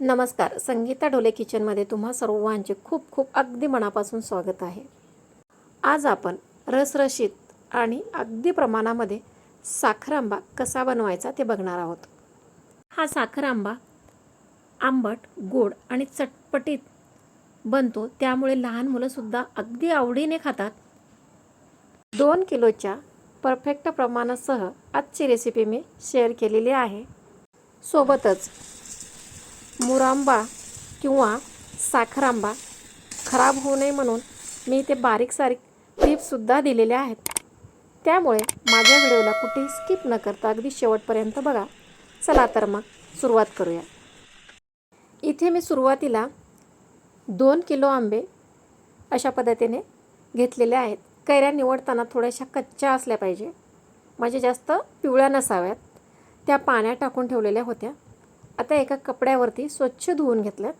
नमस्कार. संगीता ढोले किचनमध्ये तुम्हा सर्वांचे खूप खूप अगदी मनापासून स्वागत आहे. आज आपण रसरशीत आणि अगदी प्रमाणामध्ये साखर आंबा कसा बनवायचा ते बघणार आहोत. हा साखर आंबा आंबट गोड आणि चटपटीत बनतो. त्यामुळे लहान मुलंसुद्धा अगदी आवडीने खातात. दोन किलोच्या परफेक्ट प्रमाणासह आजची रेसिपी मी शेअर केलेली आहे. सोबतच मुरांबा किंवा साखरांबा खराब होऊ नये म्हणून मी इथे बारीक सारीक टिप्ससुद्धा दिलेल्या आहेत. त्यामुळे माझ्या व्हिडिओला कुठेही स्किप न करता अगदी शेवटपर्यंत बघा. चला तर मग सुरुवात करूया. इथे मी सुरुवातीला दोन किलो आंबे अशा पद्धतीने घेतलेले आहेत. कैऱ्या निवडताना थोड्याशा कच्च्या असल्या पाहिजे. म्हणजे जास्त पिवळ्या नसाव्यात. त्या पाण्यात टाकून ठेवलेल्या होत्या. आता एका कपड्यावरती स्वच्छ धुवून घेतल्या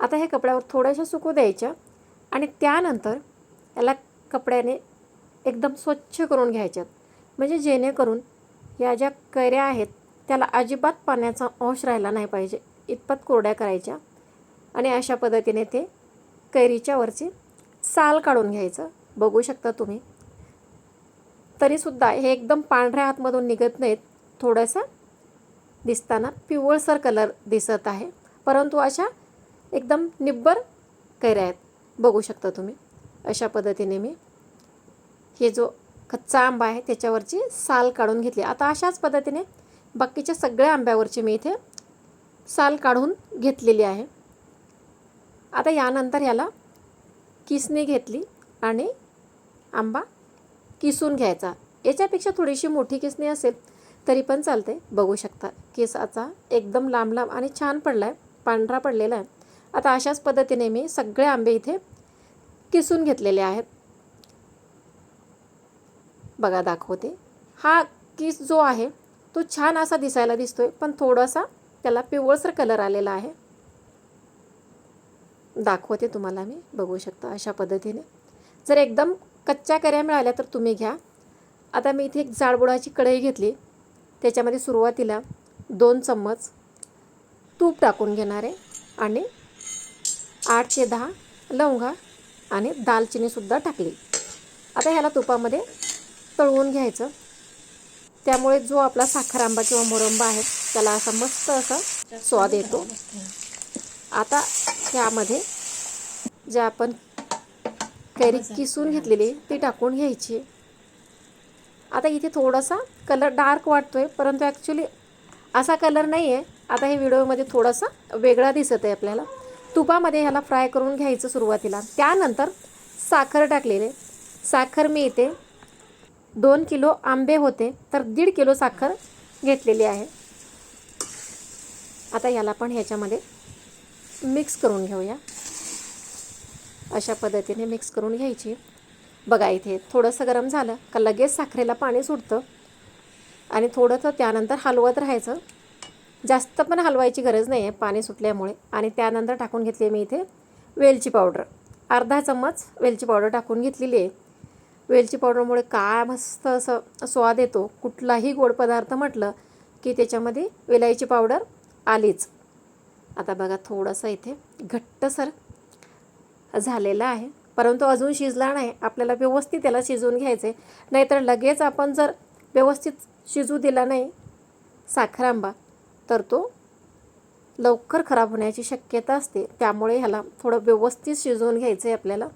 आता हे कपड्यावर थोड्याशा सुकू द्यायच्या आणि त्यानंतर याला कपड्याने एकदम स्वच्छ करून घ्यायच्यात म्हणजे जेणेकरून या ज्या कैऱ्या आहेत त्याला अजिबात पाण्याचा अंश राहिला नाही पाहिजे. इतपत कोरड्या करायच्या आणि अशा पद्धतीने ते कैरीच्या वरची साल काढून घ्यायचं. बघू शकता तुम्ही. तरीसुद्धा हे एकदम पांढऱ्या हातमधून निघत नाहीत. थोडंसं दिसताना पिवळसर कलर दिसत आहे. परंतु अशा एकदम निब्बर कैऱ्या आहेत. बघू शकता तुम्ही. अशा पद्धतीने मी हे जो कच्चा आंबा आहे त्याच्यावरची साल काढून घेतली. आता अशाच पद्धतीने बाकीच्या सगळ्या आंब्यावरची मी इथे साल काढून घेतलेली आहे. आता यानंतर ह्याला किसणी घेतली आणि आंबा किसून घ्यायचा. याच्यापेक्षा थोडीशी मोठी किसणी असेल तरी पण चालते बघू शकता. केसाचा एकदम लांब लांब आणि छान पडला आहे पांढरा पडलेला आहे. आता अशाच पद्धतीने मी सगळे आंबे इथे किसून घेतलेले आहेत. बघा दाखवते. हा किस जो आहे तो छान असा दिसायला दिसतोय पण थोडासा त्याला पिवळसर कलर आलेला आहे. दाखवते तुम्हाला मी. बघू शकता अशा पद्धतीने. जर एकदम कच्च्या कऱ्या मिळाल्या तर तुम्ही घ्या. आता मी इथे एक जाडबुडाची कढई घेतली. त्याच्यामध्ये सुरुवातीला दोन चम्मच तूप टाकून घेणार आहे आणि आठ ते दहा लवंगा आणि दालचिनीसुद्धा टाकली. आता ह्याला तुपामध्ये तळवून घ्यायचं. त्यामुळे जो आपला साखर आंबा किंवा मोरंबा आहे त्याला असा मस्त असा स्वाद येतो. आता त्यामध्ये जे आपण कैरी किसून घेतलेली ती टाकून घ्यायची आता इथे थोडासा कलर डार्क वाटतो आहे परंतु ॲक्च्युली असा कलर नाही आहे आता हे व्हिडिओमध्ये थोडासा वेगळा दिसत आहे आपल्याला. तुपामध्ये ह्याला फ्राय करून घ्यायचं सुरुवातीला. त्यानंतर साखर टाकलेले. साखर मी इथे दोन किलो आंबे होते तर दीड किलो साखर घेतलेली आहे. आता याला पण ह्याच्यामध्ये मिक्स करून घेऊया. अशा पद्धतीने मिक्स करून घ्यायची. बघा इथे थोडंसं गरम झालं का लगेच साखरेला पाणी सुटतं आणि थोडंसं त्यानंतर हलवत राहायचं. जास्त पण हलवायची गरज नाही आहे पाणी सुटल्यामुळे. आणि त्यानंतर टाकून घेतली मी इथे वेलची पावडर. अर्धा चम्मच वेलची पावडर टाकून घेतलेली आहे. वेलची पावडरमुळे काय मस्त असं स्वाद येतो. कुठलाही गोड पदार्थ म्हटलं की त्याच्यामध्ये वेलायची पावडर आलीच. आता बघा थोडंसं इथे घट्टसर झालेलं आहे. परंतु अजून शिजला नाही. आपल्याला व्यवस्थित त्याला शिजवून घ्यायचं आहे नाहीतर लगेच आपण जर व्यवस्थित शिजू दिला नाही साखर आंबा तर तो लवकर खराब होण्याची शक्यता असते. त्यामुळे ह्याला थोडं व्यवस्थित शिजवून घ्यायचं आहे आपल्याला.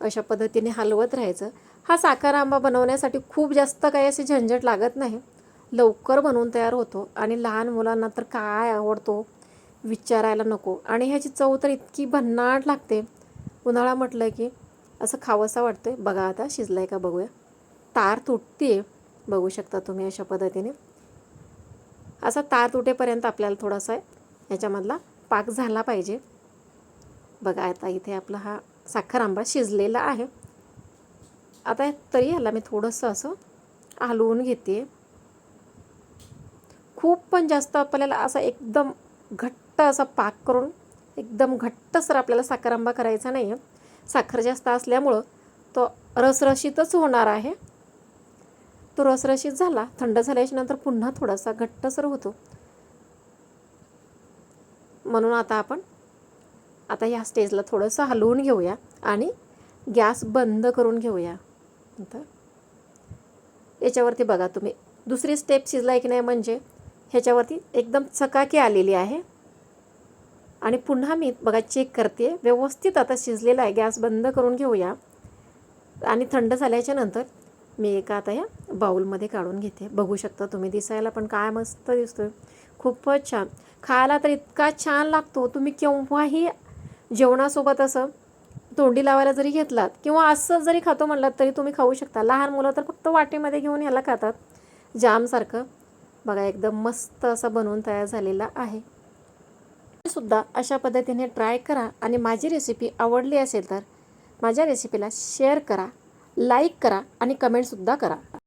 अशा पद्धतीने हलवत राहायचं. हा साखर आंबा बनवण्यासाठी खूप जास्त काही असे झंझट लागत नाही. लवकर बनवून तयार होतो. आणि लहान मुलांना तर काय आवडतो विचारायला नको. आणि ह्याची चव तर इतकी भन्नाट लागते. उन्हाळा म्हटलं की असं खावंसं वाटतं आहे बघा आता शिजलं आहे का बघूया. तार तुटते बघू शकता तुम्ही अशा पद्धतीने. असा तार तुटेपर्यंत आपल्याला थोडासा याच्यामधला पाक झाला पाहिजे. बघा आता इथे आपला हा साखर आंबा शिजलेला आहे. आता तरी ह्याला मी थोडंसं असं हलवून घेते. खूप पण जास्त आपल्याला असा एकदम घट्ट असा पाक करून एकदम घट्टसर आपल्याला साखर आंबा करायचा नाही आहे साखर जास्त असल्यामुळं तो रसरशीतच होणार आहे. तो रसरशीत झाला थंड झाल्याच्यानंतर पुन्हा थोडासा घट्टसर होतो. म्हणून आता आपण आता ह्या स्टेजला थोडंसं हलवून घेऊया आणि गॅस बंद करून घेऊया. नंतर याच्यावरती बघा तुम्ही. दुसरी स्टेप शिजला की नाही म्हणजे ह्याच्यावरती एकदम चकाकी आलेली आहे. आणि पुन्हा मी बघा चेक करते. व्यवस्थित आता शिजलेला आहे. गॅस बंद करून घेऊया. आणि थंड झाल्याच्यानंतर मी एका आता या बाऊलमध्ये काढून घेते. बघू शकता तुम्ही दिसायला पण काय मस्त दिसतोय. खूपच छान. खायला तर इतका छान लागतो. तुम्ही केव्हाही जेवणासोबत असं तोंडी लावायला जरी घेतलात किंवा असं जरी खातो म्हणलात तरी तुम्ही खाऊ शकता. लहान मुलं तर फक्त वाटेमध्ये घेऊन ह्याला खातात. जामसारखं बघा एकदम मस्त असं बनवून तयार झालेला आहे. सुद्धा अशा पद्धतीने ट्राय करा आणि माझी रेसिपी आवडली असेल तर माझ्या रेसिपीला शेअर करा लाईक करा आणि कमेंटसुद्धा करा.